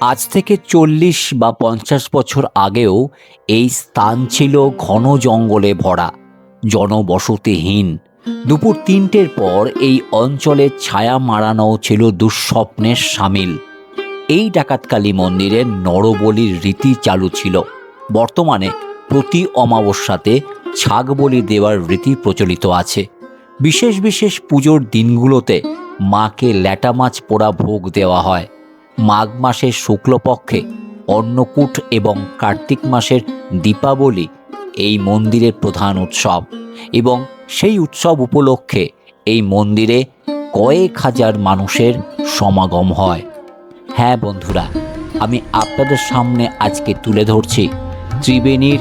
আজ থেকে চল্লিশ বা পঞ্চাশ বছর আগেও এই স্থান ছিল ঘন জঙ্গলে ভরা, জনবসতিহীন। দুপুর তিনটের পর এই অঞ্চলের ছায়া মারানো ছিল দুঃস্বপ্নের সামিল। এই ডাকাতকালী মন্দিরের নরবলির রীতি চালু ছিল। বর্তমানে প্রতি অমাবস্যাতে ছাগ বলি দেওয়ার রীতি প্রচলিত আছে। বিশেষ বিশেষ পুজোর দিনগুলোতে মাকে ল্যাটা মাছ পোড়া ভোগ দেওয়া হয়। মাঘ মাসের শুক্লপক্ষে, অন্নকূট এবং কার্তিক মাসের দীপাবলি এই মন্দিরের প্রধান উৎসব এবং সেই উৎসব উপলক্ষে এই মন্দিরে কয়েক হাজার মানুষের সমাগম হয়। হ্যাঁ বন্ধুরা, আমি আপনাদের সামনে আজকে তুলে ধরছি ত্রিবেণীর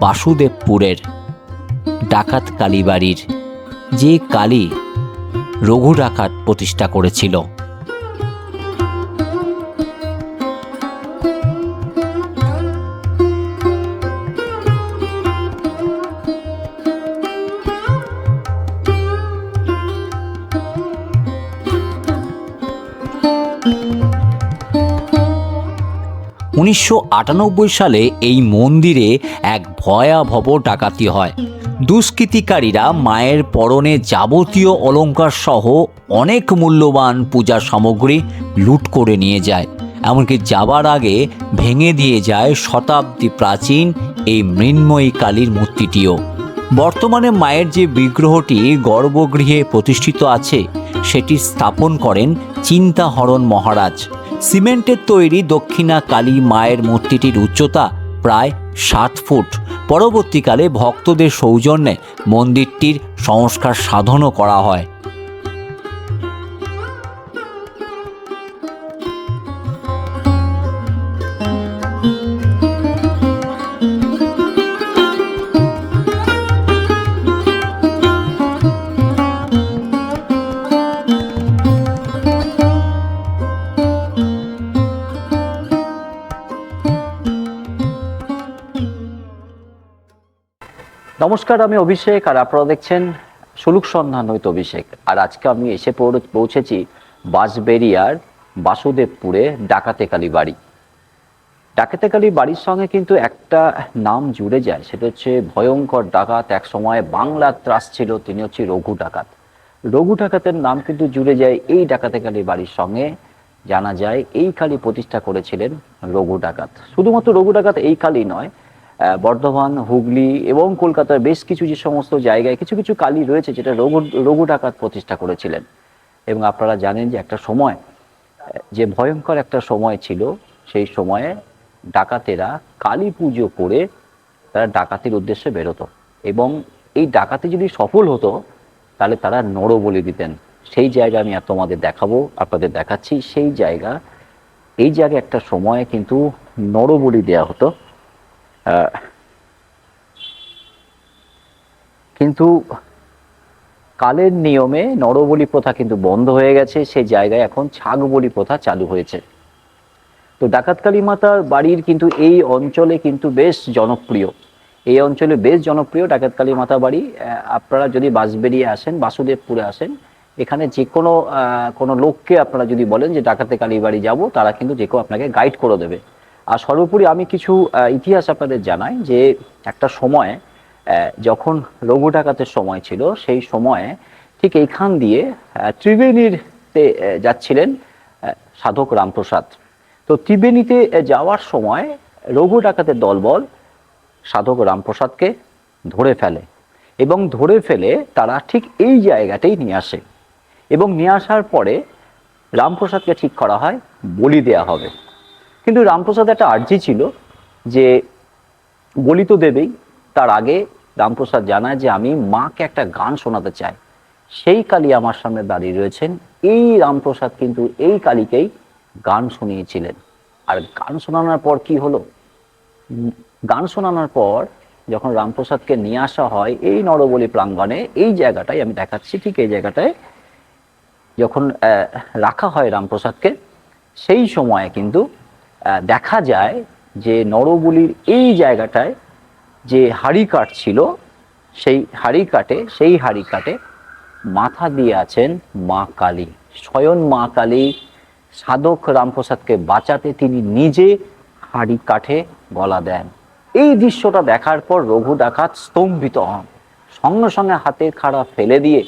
বাসুদেবপুরের ডাকাত কালীবাড়ির যে কালী রঘু ডাকাত প্রতিষ্ঠা করেছিল। উনিশশো আটানব্বই সালে এই মন্দিরে এক ভয়াবহ ডাকাতি হয়। দুষ্কৃতিকারীরা মায়ের পরনে যাবতীয় অলঙ্কার সহ অনেক মূল্যবান পূজা সামগ্রী লুট করে নিয়ে যায়। এমনকি যাবার আগে ভেঙে দিয়ে যায় শতাব্দী প্রাচীন এই মৃন্ময়ী কালীর মূর্তিটিও। বর্তমানে মায়ের যে বিগ্রহটি গর্ভগৃহে প্রতিষ্ঠিত আছে, সেটি স্থাপন করেন চিন্তাহরণ মহারাজ। সিমেন্টের তৈরি দক্ষিণা কালী মায়ের মূর্তিটির উচ্চতা প্রায় সাত ফুট। পরবর্তীকালে ভক্তদের সৌজন্যে মন্দিরটির সংস্কার সাধনও করা হয়। নমস্কার, আমি অভিষেক আর আপনারা দেখছেন সুলুক সন্ধান হইতো অভিষেক। আর আজকে আমি এসে পৌঁছ- পৌঁছেছি বাঁশবেরিয়ার বাসুদেবপুরে ডাকাতে কালী বাড়ি। ডাকাতে কালী বাড়ির সঙ্গে কিন্তু একটা নাম জুড়ে যায়, সেটা হচ্ছে ভয়ঙ্কর ডাকাত। এক সময় বাংলার ত্রাস ছিল, তিনি হচ্ছে রঘু ডাকাত। রঘু ডাকাতের নাম কিন্তু জুড়ে যায় এই ডাকাতে কালী বাড়ির সঙ্গে। জানা যায়, এই কালী প্রতিষ্ঠা করেছিলেন রঘু ডাকাত। শুধুমাত্র রঘু ডাকাত এই কালী নয় বর্ধমান, হুগলি এবং কলকাতার বেশ কিছু যে সমস্ত জায়গায় কিছু কিছু কালী রয়েছে যেটা রঘু রঘু ডাকাত প্রতিষ্ঠা করেছিলেন। এবং আপনারা জানেন যে একটা সময়, যে ভয়ঙ্কর একটা সময় ছিল, সেই সময়ে ডাকাতেরা কালী পুজো করে তারা ডাকাতির উদ্দেশ্যে বেরোতো। এবং এই ডাকাতি যদি সফল হতো, তাহলে তারা নরবলি দিতেন। সেই জায়গা আমি তোমাদের দেখাবো, আপনাদের দেখাচ্ছি। সেই জায়গা, এই জায়গায় একটা সময়ে কিন্তু নর বলি দেওয়া হতো। কিন্তু কালের নিয়মে নরবলি প্রথা কিন্তু বন্ধ হয়ে গেছে সেই জায়গায় এখন ছাগ বলি প্রথা চালু হয়েছে। তো ডাকাতকালী মাতার বাড়ির কিন্তু এই অঞ্চলে কিন্তু বেশ জনপ্রিয়। এই অঞ্চলে বেশ জনপ্রিয় ডাকাতকালী মাতা বাড়ি। আপনারা যদি বাঁশবেরিয়ে আসেন, বাসুদেবপুরে আসেন, এখানে যে কোনো কোনো লোককে আপনারা যদি বলেন যে ডাকাতে কালী বাড়ি যাব, তারা কিন্তু যে কেউ আপনাকে গাইড করে দেবে। আর সর্বোপরি আমি কিছু ইতিহাস আপনাদের জানাই যে একটা সময় যখন রঘু ডাকাতের সময় ছিল সেই সময়ে ঠিক এইখান দিয়ে আহ, ত্রিবেণীতে যাচ্ছিলেন সাধক রামপ্রসাদ। তো ত্রিবেণীতে যাওয়ার সময় রঘু ডাকাতের দলবল সাধক রামপ্রসাদকে ধরে ফেলে এবং ধরে ফেলে তারা ঠিক এই জায়গাতেই নিয়ে আসে এবং নিয়ে আসার পরে রামপ্রসাদকে ঠিক করা হয় বলি দেয়া হবে। কিন্তু রামপ্রসাদ একটা আর্জি ছিল যে বলি তো দেবেই তার আগে রামপ্রসাদ জানায় যে আমি মাকে একটা গান শোনাতে চাই। সেই কালী আমার সামনে দাঁড়িয়ে রয়েছেন। এই রামপ্রসাদ কিন্তু এই কালীকেই গান শুনিয়েছিলেন। আর গান শোনানোর পর কি হলো? গান শোনানোর পর যখন রামপ্রসাদকে নিয়ে আসা হয় এই নরবলি প্রাঙ্গণে, এই জায়গাটাই আমি দেখাচ্ছি, ঠিক এই জায়গাটায় যখন রাখা হয় রামপ্রসাদকে, সেই সময়ে কিন্তু দেখা যায় যে নরবলির এই জায়গাটায় যে হাড়ি কাঠ ছিল, সেই হাড়ি কাটে সেই হাড়ি কাটে মাথা দিয়ে আছেন মা কালী। স্বয়ং মা কালী সাধক রামপ্রসাদকে বাঁচাতে তিনি নিজে হাড়ি কাঠে গলা দেন। এই দৃশ্যটা দেখার পর রঘু ডাকাত স্তম্ভিত হন। সঙ্গে সঙ্গে হাতের খাড়া ফেলে দিয়ে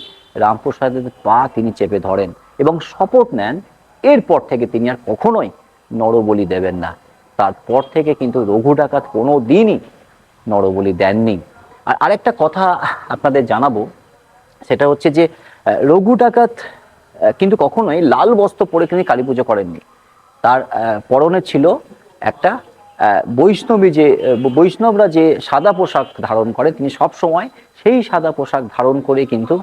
রামপ্রসাদের পা তিনি চেপে ধরেন এবং শপথ নেন। এরপর থেকে তিনি আর কখনোই নরবলি দেবেন না। তারপর থেকে কিন্তু রঘু ডাকাত কোনো দিনই নরবলি দেননি। আর আরেকটা কথা আপনাদের জানাব, সেটা হচ্ছে যে রঘু ডাকাত কিন্তু কখনোই লাল বস্ত্র পরে তিনি কালী পুজো করেননি। তার পরনে ছিল একটা বৈষ্ণবী যে বৈষ্ণবরা যে সাদা পোশাক ধারণ করে, তিনি সব সময় সেই সাদা পোশাক ধারণ করে কিন্তু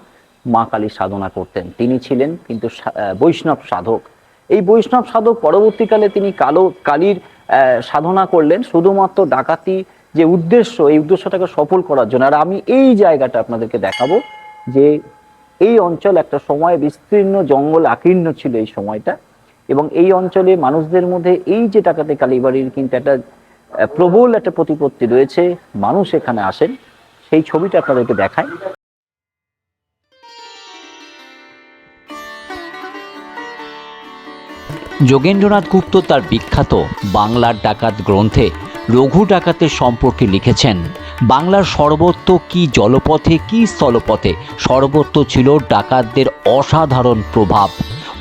মা কালীর সাধনা করতেন। তিনি ছিলেন কিন্তু বৈষ্ণব সাধক। এই বৈষ্ণব সাধক পরবর্তীকালে তিনি কালো, কালীর সাধনা করলেন, শুধুমাত্র ডাকাতি যে উদ্দেশ্য, এই উদ্দেশ্যটাকে সফল করার জন্য। আর আমি এই জায়গাটা আপনাদেরকে দেখাবো যে এই অঞ্চল একটা সময় বিস্তীর্ণ জঙ্গল আকীর্ণ ছিল এই সময়টা এবং এই অঞ্চলে মানুষদের মধ্যে এই যে ডাকাতে কালীবাড়ির কিন্তু একটা প্রবল একটা প্রতিপত্তি রয়েছে, মানুষ এখানে আসেন। সেই ছবিটা আপনাদেরকে দেখায় যোগেন্দ্রনাথ গুপ্ত তার বিখ্যাত বাংলার ডাকাত গ্রন্থে রঘু ডাকাতের সম্পর্কে লিখেছেন, বাংলার সর্বত্র কি জলপথে, কি স্থলপথে সর্বত্র ছিল ডাকাতদের অসাধারণ প্রভাব।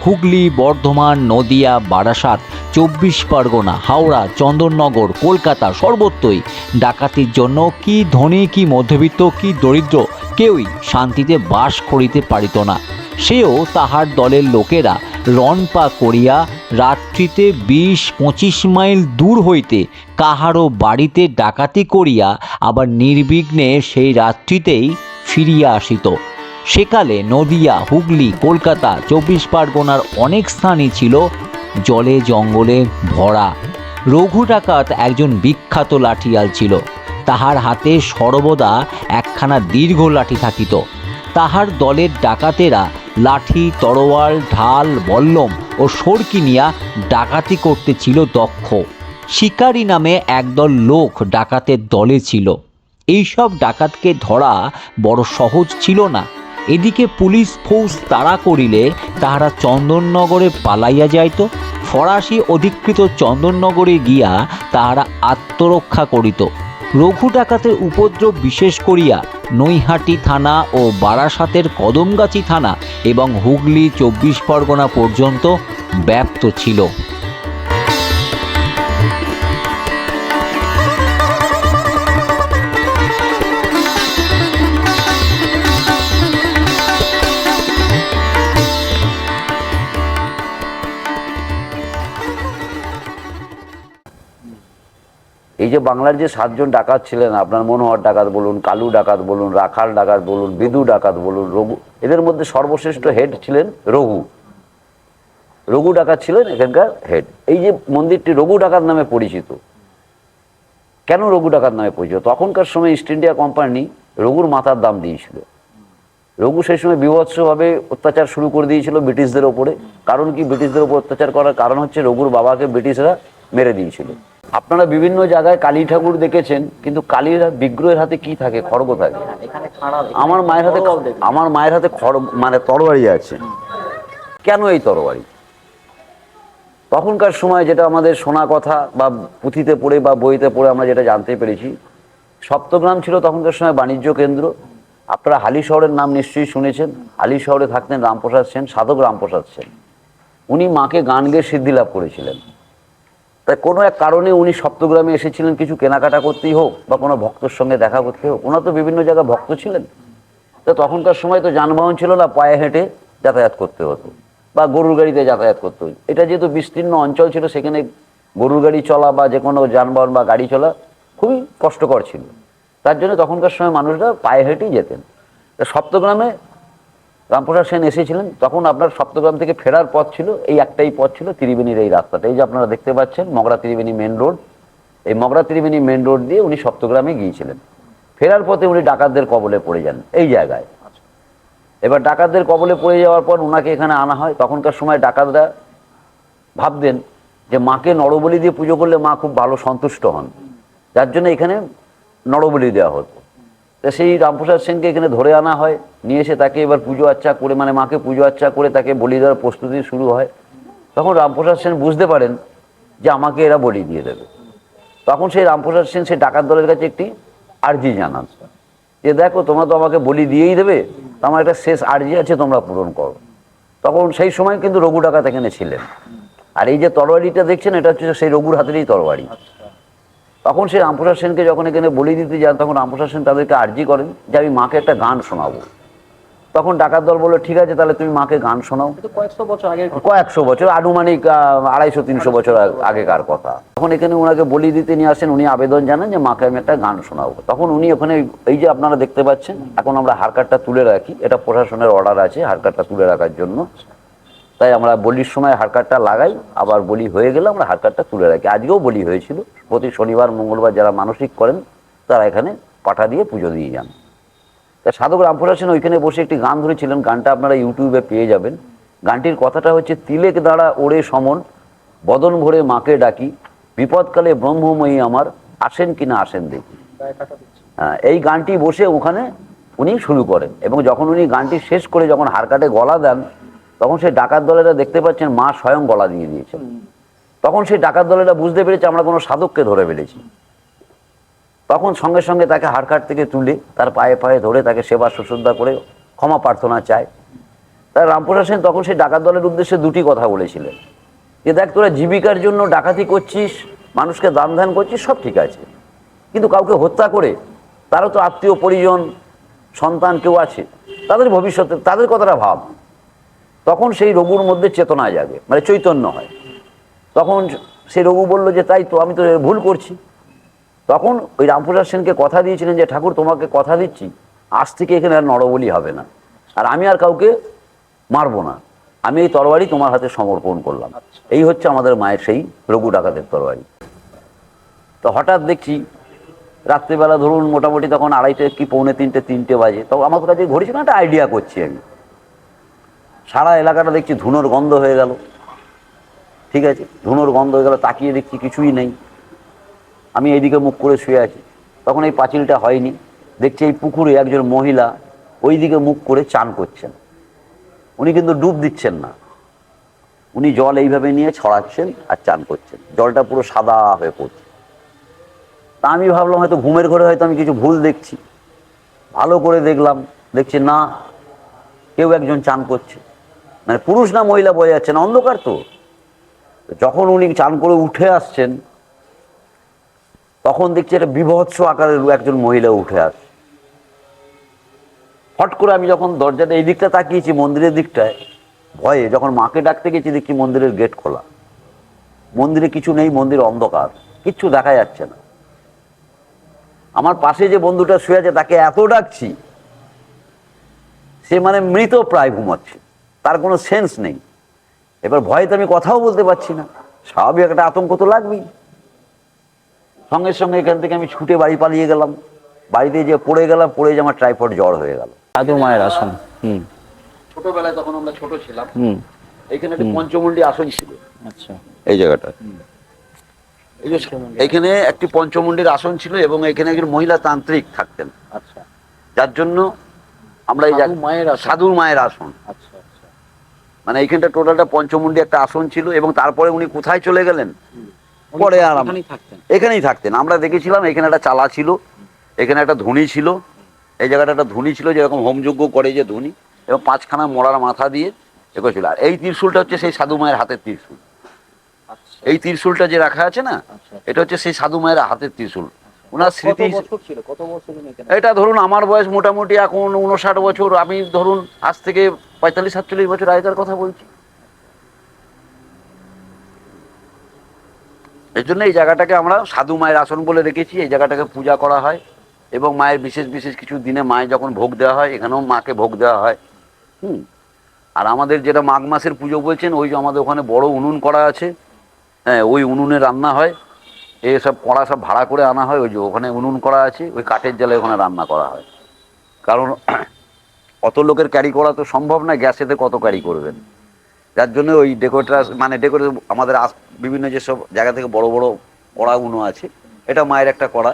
হুগলি, বর্ধমান, নদিয়া, বারাসাত, চব্বিশ পরগনা, হাওড়া, চন্দননগর, কলকাতা সর্বত্রই ডাকাতির জন্য কি ধনী, কি মধ্যবিত্ত, কি দরিদ্র কেউই শান্তিতে বাস করিতে পারিত না। সেও তাহার দলের লোকেরা রনপা করিয়া রাত্রিতে বিশ পঁচিশ মাইল দূর হইতে কাহারও বাড়িতে ডাকাতি করিয়া আবার নির্বিঘ্নে সেই রাত্রিতেই ফিরিয়া আসিত। সেকালে নদিয়া, হুগলি, কলকাতা চব্বিশ পরগনার অনেক স্থানই ছিল জলে জঙ্গলে ভরা। রঘু ডাকাত একজন বিখ্যাত লাঠিয়াল ছিল। তাহার হাতে সর্বদা একখানা দীর্ঘ লাঠি থাকিত। তাহার দলের ডাকাতেরা লাঠি, তরোয়াল, ঢাল, বল্লম ও সরকি নিয়া ডাকাতি করতে ছিল দক্ষ। শিকারী নামে একদল লোক ডাকাতের দলে ছিল। এইসব ডাকাতকে ধরা বড় সহজ ছিল না। এদিকে পুলিশ ফৌজ তাড়া করিলে তাহারা চন্দননগরে পালাইয়া যাইত। ফরাসি অধিকৃত চন্দননগরে গিয়া তাহারা আত্মরক্ষা করিত। রঘু ডাকাতের উপদ্রব বিশেষ করিয়া নৈহাটি থানা ও বারাসাতের কদমগাছি থানা এবং হুগলি চব্বিশ পরগনা পর্যন্ত ব্যাপ্ত ছিল। এই যে বাংলার যে সাতজন ডাকাত ছিলেন, আপনার মনোহর ডাকাত বলুন, কালু ডাকাত বলুন, রাখাল ডাকাত বলুন, বিদু ডাকাত বলুন, রঘু, এদের মধ্যে সর্বশ্রেষ্ঠ হেড ছিলেন রঘু। রঘু ডাকাত ছিলেন এখানকার হেড। এই যে মন্দিরটি রঘু ডাকাত নামে পরিচিত। কেন রঘু ডাকাত নামে পরিচিত? তখনকার সময় ইস্ট ইন্ডিয়া কোম্পানি রঘুর মাথার দাম দিয়েছিল। রঘু সেই সময় বিভৎসভাবে অত্যাচার শুরু করে দিয়েছিল ব্রিটিশদের ওপরে। কারণ কি? ব্রিটিশদের ওপর অত্যাচার করার কারণ হচ্ছে রঘুর বাবাকে ব্রিটিশরা মেরে দিয়েছিল। আপনারা বিভিন্ন জায়গায় কালী ঠাকুর দেখেছেন, কিন্তু কালীর বিগ্রহের হাতে কি থাকে? খড়গ থাকে। আমার মায়ের হাতে আমার মায়ের হাতে খড় মানে তরবারি আছে। কেন এই তরবারি? তখনকার সময় যেটা আমাদের শোনা কথা বা পুঁথিতে পড়ে বা বইতে পড়ে আমরা যেটা জানতে পেরেছি, সপ্তগ্রাম ছিল তখনকার সময় বাণিজ্য কেন্দ্র। আপনারা হালি শহরের নাম নিশ্চয়ই শুনেছেন। হালি শহরে থাকতেন রামপ্রসাদ সেন, সাধক রামপ্রসাদ সেন। উনি মাকে গান গেয়ে সিদ্ধি লাভ করেছিলেন। তাই কোনো এক কারণে উনি সপ্তগ্রামে এসেছিলেন, কিছু কেনাকাটা করতেই হোক বা কোনো ভক্তর সঙ্গে দেখা করতে হোক। ওনার তো বিভিন্ন জায়গায় ভক্ত ছিলেন। তো তখনকার সময় তো যানবাহন ছিল না, পায়ে হেঁটে যাতায়াত করতে হতো বা গরুর গাড়িতে যাতায়াত করতে হতো। এটা যেহেতু বিস্তীর্ণ অঞ্চল ছিল, সেখানে গরুর গাড়ি চলা বা যে কোনো যানবাহন বা গাড়ি চলা খুবই কষ্টকর ছিল। তার জন্য তখনকার সময় মানুষরা পায়ে হেঁটেই যেতেন। সপ্তগ্রামে রামপ্রসাদ সেন এসেছিলেন, তখন আপনার সপ্তগ্রাম থেকে ফেরার পথ ছিল, এই একটাই পথ ছিল ত্রিবেণীর এই রাস্তাটা। এই যে আপনারা দেখতে পাচ্ছেন, মগরা ত্রিবেণী মেন রোড, এই মগরা ত্রিবেণী মেন রোড দিয়ে উনি সপ্তগ্রামে গিয়েছিলেন। ফেরার পথে উনি ডাকাতদের কবলে পড়ে যান, এই জায়গায়। এবার ডাকাতদের কবলে পড়ে যাওয়ার পর ওনাকে এখানে আনা হয়। তখনকার সময় ডাকাতরা ভাবতেন যে মাকে নরবলি দিয়ে পুজো করলে মা খুব ভালো সন্তুষ্ট হন। যার জন্য এখানে নরবলি দেওয়া হতো। তা সেই রামপ্রসাদ সেনকে এখানে ধরে আনা হয়। নিয়ে এসে তাকে এবার পুজো আচ্চা করে মানে মাকে পুজো আচ্চা করে তাকে বলি দেওয়ার প্রস্তুতি শুরু হয়। তখন রামপ্রসাদ সেন বুঝতে পারেন যে আমাকে এরা বলি দিয়ে দেবে। তখন সেই রামপ্রসাদ সেন সেই ডাকাত দলের কাছে একটি আর্জি জানান। যে দেখো, তোমরা তো আমাকে বলি দিয়েই দেবে আমার একটা শেষ আর্জি আছে, তোমরা পূরণ করো। তখন সেই সময় কিন্তু রঘু ডাকাত এখানে ছিলেন। আর এই যে তরবারিটা দেখছেন, এটা হচ্ছে সেই রঘুর হাতেরই তরবারি। তখন সেই রামপ্রসাদ সেনকে যখন এখানে বলি দিতে যান তখন রামপ্রসাদ সেন তাদেরকে আর্জি করেন যে আমি মাকে একটা গান শোনাবো। তখন ডাকাত দল বলল ঠিক আছে তাহলে তুমি মাকে গান শোনাও। কয়েকশো বছর আগের কয়েকশো বছর আনুমানিক আড়াইশো তিনশো বছর আগেকার কথা। তখন এখানে ওনাকে বলি দিতে নিয়ে আসেন উনি আবেদন জানান যে মাকে আমি একটা গান শোনাবো। তখন উনি ওখানে এই যে আপনারা দেখতে পাচ্ছেন এখন আমরা হারকারটা তুলে রাখি। এটা প্রশাসনের অর্ডার আছে হারকারটা তুলে রাখার জন্য। তাই আমরা বলির সময় হারকারটা লাগাই আবার বলি হয়ে গেলে আমরা হারকারটা তুলে রাখি। আজকেও বলি হয়েছিল প্রতি শনিবার মঙ্গলবার যারা মানসিক করেন তারা এখানে পাঠা দিয়ে পুজো দিয়ে যান। তা সাধক রামপুরা সেন ওইখানে বসে একটি গান ধরেছিলেন গানটা আপনারা ইউটিউবে পেয়ে যাবেন। গানটির কথাটা হচ্ছে তিলেক দ্বারা ওড়ে সমন বদন ভরে মাকে ডাকি বিপদকালে ব্রহ্মময়ী আমার আসেন কিনা আসেন দেখি। হ্যাঁ, এই গানটি বসে ওখানে উনি শুরু করেন এবং যখন উনি গানটি শেষ করে যখন হারকাটে গলা দেন তখন সেই ডাকাত দলেরা দেখতে পাচ্ছেন মা স্বয়ং গলা দিয়ে দিয়েছেন তখন সেই ডাকাত দলেরা বুঝতে পেরেছে আমরা কোনো সাধককে ধরে ফেলেছি। তখন সঙ্গে সঙ্গে তাকে হারকাট থেকে তুলে তার পায়ে পায়ে ধরে তাকে সেবা শুশ্রূষা করে ক্ষমা প্রার্থনা চায়। তাই রামপ্রসাদ সেন তখন সেই ডাকাত দলের উদ্দেশ্যে দুটি কথা বলেছিলেন। যে দেখ তোরা জীবিকার জন্য ডাকাতি করছিস মানুষকে দান ধ্যান করছিস সব ঠিক আছে। কিন্তু কাউকে হত্যা করে তারও তো আত্মীয় পরিজন সন্তান কেউ আছে তাদের ভবিষ্যতে তাদের কথাটা ভাব। তখন সেই রঘুর মধ্যে চেতনা জাগে মানে চৈতন্য হয়। তখন সেই রঘু বলল যে, তাই তো, আমি তো ভুল করছি। তখন ওই রামপ্রসাদ সেনকে কথা দিয়েছিলেন যে, ঠাকুর, তোমাকে কথা দিচ্ছি, আজ থেকে এখানে আর নরবলি হবে না। আর আমি আর কাউকে মারবো না। আমি এই তরবারি তোমার হাতে সমর্পণ করলাম। এই হচ্ছে আমাদের মায়ের সেই রঘু ডাকাতের তরবারি। তো হঠাৎ দেখছি, রাত্রিবেলা ধরুন মোটামুটি তখন আড়াইটে কি, পৌনে তিনটে তিনটে বাজে। তো আমার কাছে ঘড়ি ছিল একটা আইডিয়া করছি আমি। সারা এলাকাটা দেখছি ধুনোর গন্ধ হয়ে গেল। ঠিক আছে? ধুনোর গন্ধ হয়ে গেল, তাকিয়ে দেখছি কিছুই নেই। আমি এইদিকে মুখ করে শুয়ে আছি। তখন এই পাঁচিলটা হয়নি। দেখছি এই পুকুরে একজন মহিলা ওইদিকে মুখ করে চান করছেন। উনি কিন্তু ডুব দিচ্ছেন না। উনি জল এইভাবে নিয়ে ছড়াচ্ছেন আর চান করছেন। জলটা পুরো সাদা হয়ে পড়ছে। তা আমি ভাবলাম হয়তো ঘুমের ঘরে হয়তো আমি কিছু ভুল দেখছি। ভালো করে দেখলাম। দেখছি না, কেউ একজন চান করছে। মানে পুরুষ না মহিলা বোঝা যাচ্ছে না, অন্ধকার তো। যখন উনি চান করে উঠে আসছেন, তখন দেখছি একটা বিভৎস আকারের একজন মহিলা উঠে আসে হট করে আমি যখন দরজাটা এই দিকটা তাকিয়েছি, মন্দিরের দিকটায়, ভয়ে যখন মাকে ডাকতে গেছি, দেখছি মন্দিরের গেট খোলা। মন্দিরে কিছু নেই, মন্দির অন্ধকার, কিচ্ছু দেখা যাচ্ছে না। আমার পাশে যে বন্ধুটা শুয়ে আছে, তাকে এত ডাকছি, সে মানে মৃত প্রায় ঘুমাচ্ছে। তার কোনো সেন্স নেই। এবার ভয়ে তো আমি কথাও বলতে পারছি না। স্বাভাবিক একটা আতঙ্ক তো লাগবেই। সঙ্গে সঙ্গে এখান থেকে আমি ছুটে বাড়ি পালিয়ে গেলাম। বাড়িতে যে পড়ে গেলাম পড়ে যে আমার ট্রাইফয়েড জ্বর হয়ে গেল। সাধু মায়ের আসন। হুম। ছোটবেলায় তখন আমরা ছোট ছিলাম। হুম। এখানে একটা পঞ্চমুণ্ডী আসন ছিল। আচ্ছা। এই জায়গাটা। এখানে একটি পঞ্চমুণ্ডির আসন ছিল এবং এখানে একজন মহিলা তান্ত্রিক থাকতেন। আচ্ছা। যার জন্য আমরা এই মায়ের। সাধুর মায়ের আসন। আচ্ছা। মানে এইখানটা টোটালটা পঞ্চমুণ্ডী একটা আসন ছিল এবং তারপরে উনি কোথায় চলে গেলেন? পরে আর এখানেই থাকতেন। আমরা দেখেছিলাম এখানে একটা চালা ছিল এখানে একটা ধুনি ছিল এই জায়গাটা একটা ধুনি ছিল যেরকম হোমযজ্ঞ করে যে ধুনি এবং পাঁচখানা মরার মাথা দিয়ে এগুলো ছিল আর এই ত্রিশূলটা হচ্ছে সেই সাধু মায়ের হাতের ত্রিশূল। আচ্ছা। এই ত্রিশূলটা যে রাখা আছে না আচ্ছা। এটা হচ্ছে সেই সাধু মায়ের হাতের ত্রিশূল। ওনার স্মৃতি এটা ধরুন আমার বয়স মোটামুটি এখন উনষাট বছর। আমি ধরুন আজ থেকে পঁয়তাল্লিশ, সাতচল্লিশ বছর আগেকার কথা বলছি। এর জন্য এই জায়গাটাকে আমরা সাধু মায়ের আসন বলে রেখেছি, এই জায়গাটাকে পূজা করা হয় এবং মায়ের বিশেষ বিশেষ কিছু দিনে মায়ের যখন ভোগ দেওয়া হয়, এখানেও মাকে ভোগ দেওয়া হয়। হুম। আর আমাদের যেটা মাঘ মাসের পুজো বলছেন, ওই যে আমাদের ওখানে বড় উনুন করা আছে। হ্যাঁ ওই উনুনে রান্না হয়। এসব কড়া সব ভাড়া করে আনা হয়, ওই যে ওখানে উনুন করা আছে, ওই কাঠের জালে ওখানে রান্না করা হয়। কারণ অত লোকের ক্যারি করা তো সম্ভব না গ্যাসেতে কত ক্যারি করবেন? যার জন্য ওই ডেকোরেটার মানে ডেকোরেট আমাদের আস- বিভিন্ন যেসব জায়গা থেকে বড় বড় কড়া উনো আছে, এটা মায়ের একটা কড়া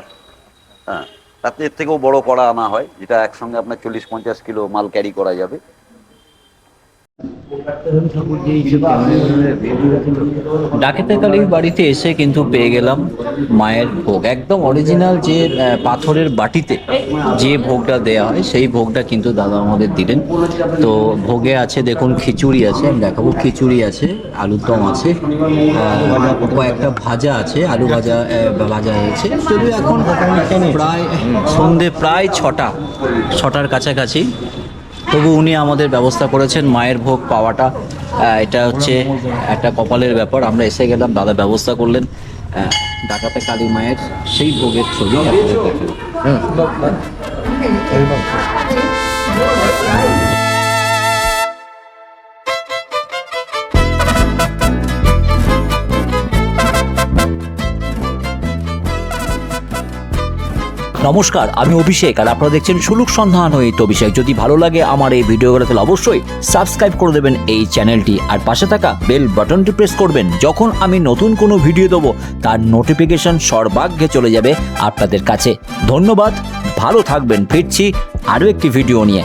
হ্যাঁ তার থেকেও বড় কড়া আনা হয়, যেটা একসঙ্গে আপনার চল্লিশ পঞ্চাশ কিলো মাল ক্যারি করা যাবে। ডাকেতে কালীর বাড়িতে এসে কিন্তু পেয়ে গেলাম মায়ের ভোগ। একদম অরিজিনাল যে পাথরের বাটিতে যে ভোগটা দেয়া হয়, সেই ভোগটা কিন্তু দাদা আমাদের দিলেন। তো ভোগে আছে, দেখুন, খিচুড়ি আছে দেখাবো, খিচুড়ি আছে, আলুর দম আছে কয়েকটা ভাজা আছে, আলু ভাজা ভাজা হয়েছে। যদিও এখন প্রায় সন্ধে প্রায় ছটা, ছটার কাছাকাছি তবু উনি আমাদের ব্যবস্থা করেছেন, মায়ের ভোগ পাওয়াটা। এটা হচ্ছে একটা কপালের ব্যাপার। আমরা এসে গেলাম, দাদা ব্যবস্থা করলেন। ডাকাতে কালী মায়ের সেই ভোগের ছবি। দেখাবো। নমস্কার, আমি অভিষেক আর আপনারা দেখছেন সুলুক সন্ধান হয়ে তো অভিষেক। যদি ভালো লাগে আমার এই ভিডিওগুলো, তাহলে অবশ্যই সাবস্ক্রাইব করে দেবেন এই চ্যানেলটি। আর পাশে থাকা বেল বাটনটি প্রেস করবেন। যখন আমি নতুন কোনো ভিডিও দেব, তার নোটিফিকেশন সর্বাগ্যে চলে যাবে আপনাদের কাছে। ধন্যবাদ, ভালো থাকবেন। ফিরছি আরও একটি ভিডিও নিয়ে।